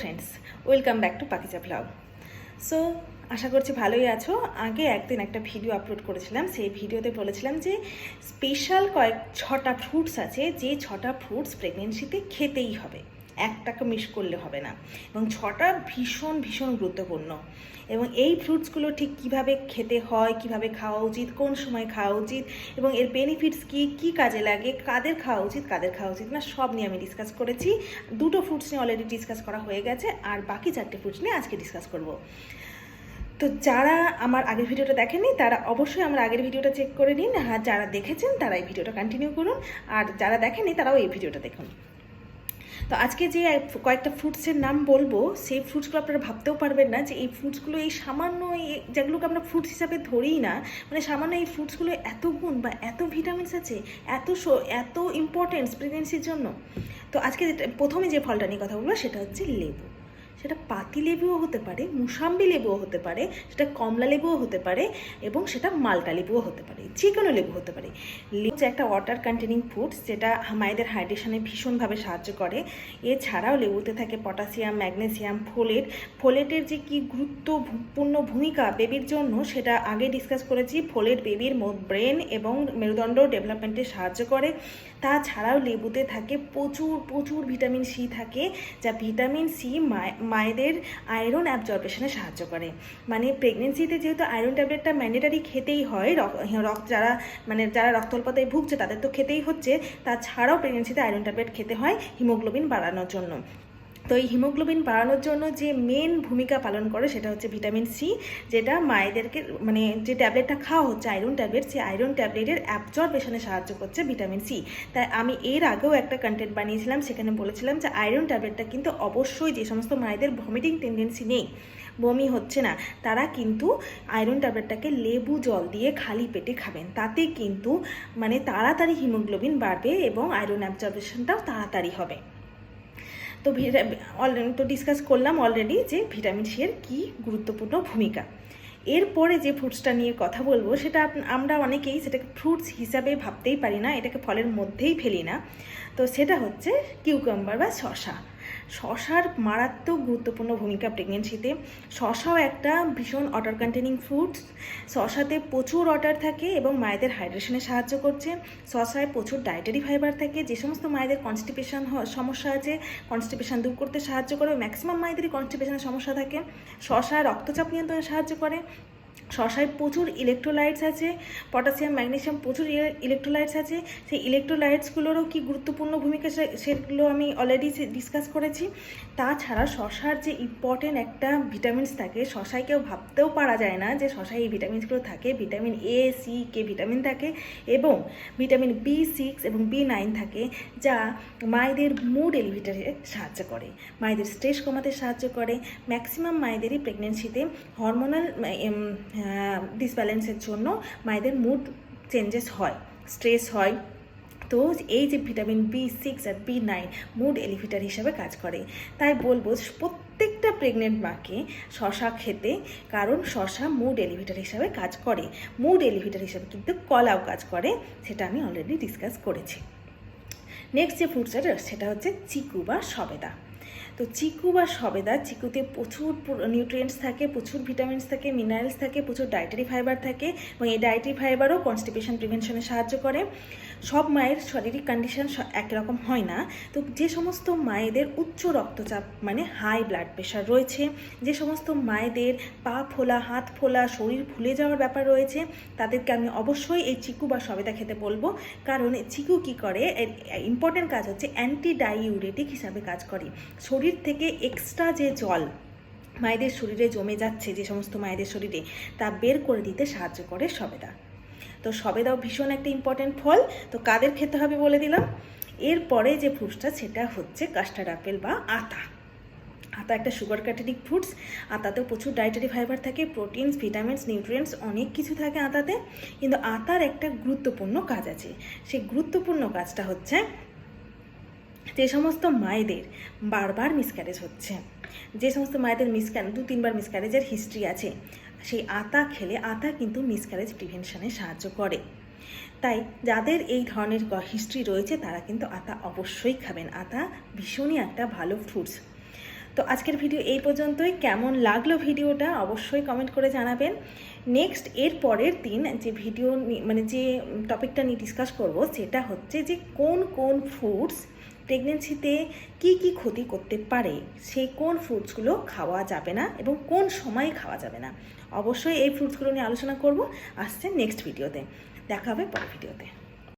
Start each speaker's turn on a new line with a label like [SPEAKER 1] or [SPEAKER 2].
[SPEAKER 1] Friends welcome back to Pakiza blog so আশা করছি ভালোই আছো। আগে একদিন একটা ভিডিও আপলোড করেছিলাম। সেই ভিডিওতে বলেছিলাম যে স্পেশাল কয়েক ছটা ফ্রুটস আছে, যে ছটা ফ্রুটস প্রেগনেন্সিতে খেতেই হবে। একটাকে মিস করলে হবে না। এবং ছটা ভীষণ ভীষণ গুরুত্বপূর্ণ। এবং এই ফ্রুটসগুলো ঠিক কীভাবে খেতে হয়, কীভাবে খাওয়া উচিত, কোন সময় খাওয়া উচিত, এবং এর বেনিফিটস কি কি কাজে লাগে, কাদের খাওয়া উচিত, কাদের খাওয়া উচিত না, সব নিয়ে আমি ডিসকাস করেছি। দুটো ফ্রুটস নিয়ে অলরেডি ডিসকাস করা হয়ে গেছে, আর বাকি চারটে ফ্রুটস নিয়ে আজকে ডিসকাস করব। তো যারা আমার আগের ভিডিওটা দেখেনি তারা অবশ্যই আমার আগের ভিডিওটা চেক করে নিন। আর যারা দেখেছেন, তারা এই ভিডিওটা কন্টিনিউ করুন। আর যারা দেখেনি তারাও এই ভিডিওটা দেখুন। তো আজকে যে কয়েকটা ফ্রুটসের নাম বলব, সেই ফ্রুটসগুলো আপনারা ভাবতেও পারবেন না যে এই ফ্রুটসগুলো এই সামান্য যেগুলোকে আমরা ফ্রুটস হিসাবে ধরেই না মানে সামান্য এই ফ্রুটসগুলো এত গুণ বা এত ভিটামিনস আছে, এত এত ইম্পর্টেন্স প্রেগনেন্সির জন্য। তো আজকে প্রথমে যে ফলটা নিয়ে কথা বলব সেটা হচ্ছে লেবু। সেটা পাতি লেবুও হতে পারে, মুসাম্বি লেবুও হতে পারে, সেটা কমলা লেবুও হতে পারে এবং সেটা মালটা লেবুও হতে পারে, যে কোনো লেবু হতে পারে। লেবু একটা ওয়াটার কন্টেনিং ফুডস যেটা মায়েদের হাইড্রেশনে ভীষণভাবে সাহায্য করে। এছাড়াও লেবুতে থাকে পটাশিয়াম ম্যাগনেসিয়াম ফোলেট ফোলেটের যে কি গুরুত্বপূর্ণ ভূমিকা বেবির জন্য সেটা আগে ডিসকাস করেছি। ফোলেট বেবির ব্রেন এবং মেরুদণ্ড ডেভেলপমেন্টে সাহায্য করে। তাছাড়াও লেবুতে থাকে প্রচুর প্রচুর ভিটামিন সি থাকে, যা ভিটামিন সি মায়েদের আয়রন অ্যাবজর্বেশনে সাহায্য করে। মানে প্রেগনেন্সিতে যেহেতু আয়রন ট্যাবলেটটা ম্যান্ডেটারি খেতেই হয়, রক- রক্ত যারা মানে যারা রক্তল্পতায় ভুগছে তাদের তো খেতেই হচ্ছে, তাছাড়াও প্রেগনেন্সিতে আয়রন ট্যাবলেট খেতে হয় হিমোগ্লোবিন বাড়ানোর জন্য। তো এই হিমোগ্লোবিন বাড়ানোর জন্য যে মেন ভূমিকা পালন করে সেটা হচ্ছে ভিটামিন সি যেটা মায়েদেরকে মানে যে ট্যাবলেটটা খাওয়া হচ্ছে আয়রন ট্যাবলেট সেই আয়রন ট্যাবলেটের অ্যাবজর্বেশনে সাহায্য করছে ভিটামিন সি তাই আমি এর আগেও একটা কন্টেন্ট বানিয়েছিলাম, সেখানে বলেছিলাম যে আয়রন ট্যাবলেটটা কিন্তু অবশ্যই যে সমস্ত মায়েদের ভমিটিং টেন্ডেন্সি নেই, বমি হচ্ছে না, তারা কিন্তু আয়রন ট্যাবলেটটাকে লেবু জল দিয়ে খালি পেটে খাবেন। তাতে কিন্তু মানে তাড়াতাড়ি হিমোগ্লোবিন বাড়বে এবং আয়রন অ্যাবজর্বেশনটাও তাড়াতাড়ি হবে। তো অলরেডি তো ডিসকাস করলাম অলরেডি যে ভিটামিন সি এর কী গুরুত্বপূর্ণ ভূমিকা। এরপরে যে ফ্রুটসটা নিয়ে কথা বলব, সেটা আমরা অনেকেই সেটাকে ফ্রুটস হিসাবে ভাবতেই পারি না, এটাকে ফলের মধ্যেই ফেলি না। তো সেটা হচ্ছে কিউকাম্বার বা শশা শশার মারাত্মক গুরুত্বপূর্ণ ভূমিকা প্রেগনেন্সিতে শশাও একটা ভীষণ ওয়াটার কন্টেনিং ফ্রুটস শশাতে প্রচুর ওয়াটার থাকে এবং মায়েদের হাইড্রেশনে সাহায্য করছে। শশায় প্রচুর ডায়েটারি ফাইবার থাকে। যে সমস্ত মায়েদের কনস্টিপেশন সমস্যা আছে কনস্টিপেশন দূর করতে সাহায্য করে। ম্যাক্সিমাম মায়েদেরই কনস্টিপেশনের সমস্যা থাকে। শশা রক্তচাপ নিয়ন্ত্রণে সাহায্য করে। শশায় প্রচুর ইলেকট্রোলাইটস আছে পটাশিয়াম ম্যাগনেসিয়াম প্রচুর ইলেকট্রোলাইটস আছে। সেই ইলেকট্রোলাইটসগুলোরও কি গুরুত্বপূর্ণ ভূমিকা সেগুলো আমি অলরেডি ডিসকাস করেছি। তাছাড়া শশার যে ইম্পর্টেন্ট একটা ভিটামিনস থাকে, শশায় কেউ ভাবতেও পারা যায় না যে শশায় এই ভিটামিনসগুলো থাকে। Vitamin A C K vitamin থাকে এবং ভিটামিন বি সিক্স এবং বি নাইন থাকে, যা মায়েদের মুড এলিভেটারে সাহায্য করে, মায়েদের স্ট্রেস কমাতে সাহায্য করে। ম্যাক্সিমাম মায়েদেরই প্রেগনেন্সিতে হরমোনাল ডিসব্যালেন্সের জন্য মায়েদের মুড চেঞ্জেস হয় স্ট্রেস হয়। তো এই যে ভিটামিন বি সিক্স আর বি নাইন মুড এলিভেটার হিসাবে কাজ করে। তাই বলব প্রত্যেকটা প্রেগনেন্ট মাকে শশা খেতে, কারণ শশা মুড এলিভেটার হিসাবে কাজ করে। মুড এলিভেটার হিসাবে কিন্তু কলাও কাজ করে, সেটা আমি অলরেডি ডিসকাস করেছি। নেক্সট যে ফ্রুটসটা সেটা হচ্ছে চিকু বা সবেদা। তো চিকু বা সবেদা, চিকুতে প্রচুর নিউট্রিয়েন্টস থাকে, প্রচুর ভিটামিনস থাকে মিনারেলস থাকে, প্রচুর ডায়েটারি ফাইবার থাকে এবং এই ডায়েটারি ফাইবারও কনস্টিপেশন প্রিভেনশনে সাহায্য করে। সব মায়ের শারীরিক কন্ডিশন একরকম হয় না। তো যে সমস্ত মায়েদের উচ্চ রক্তচাপ মানে হাই ব্লাড প্রেশার রয়েছে, যে সমস্ত মায়েদের পা ফোলা, হাত ফোলা, শরীর ফুলে যাওয়ার ব্যাপার রয়েছে, তাদেরকে আমি অবশ্যই এই চিকু বা সবেদা খেতে বলব। কারণ চিকু কী করে? ইম্পর্টেন্ট কাজ হচ্ছে অ্যান্টি ডাইউরেটিক হিসাবে কাজ করে। শরীর থেকে এক্সট্রা যে জল মায়েদের শরীরে জমে যাচ্ছে, যে সমস্ত মায়েদের শরীরে, তা বের করে দিতে সাহায্য করে সবেদা। তো সবেদাও ভীষণ একটা ইম্পর্টেন্ট ফল। তো কাদের খেতে হবে বলে দিলাম? এরপরে যে ফ্রুটসটা সেটা হচ্ছে কাস্টার্ড আপেল বা আতা। আতা একটা সুগার ক্যাটারিক ফ্রুটস আতাতেও প্রচুর ডায়েটারি ফাইবার থাকে প্রোটিনস ভিটামিনস নিউট্রিয়েন্টস অনেক কিছু থাকে আতাতে। কিন্তু আতার একটা গুরুত্বপূর্ণ কাজ আছে। সেই গুরুত্বপূর্ণ কাজটা হচ্ছে যে সমস্ত মায়েদের বারবার মিসক্যারেজ হচ্ছে, যে সমস্ত মায়েদের মিসক্যার দু তিনবার মিসক্যারেজের হিস্ট্রি আছে, সেই আতা খেলে আতা কিন্তু মিসক্যারেজ প্রিভেনশনে সাহায্য করে। তাই যাদের এই ধরনের হিস্ট্রি রয়েছে, তারা কিন্তু আতা অবশ্যই খাবেন। আতা ভীষণই একটা ভালো ফ্রুটস তো আজকের ভিডিও এই পর্যন্তই। কেমন লাগল ভিডিওটা অবশ্যই কমেন্ট করে জানাবেন। নেক্সট এর পরের দিন যে ভিডিও মানে যে টপিকটা নিয়ে ডিসকাস করব, সেটা হচ্ছে যে কোন কোন ফ্রুটস প্রেগনেন্সিতে কি কি ক্ষতি করতে পারে? সেই কোন ফ্রুটসগুলো খাওয়া যাবে না এবং কোন সময়ে খাওয়া যাবে না? অবশ্যই এই ফ্রুটসগুলো নিয়ে আলোচনা করব। আসছে নেক্সট ভিডিওতে দেখা হবে পরের ভিডিওতে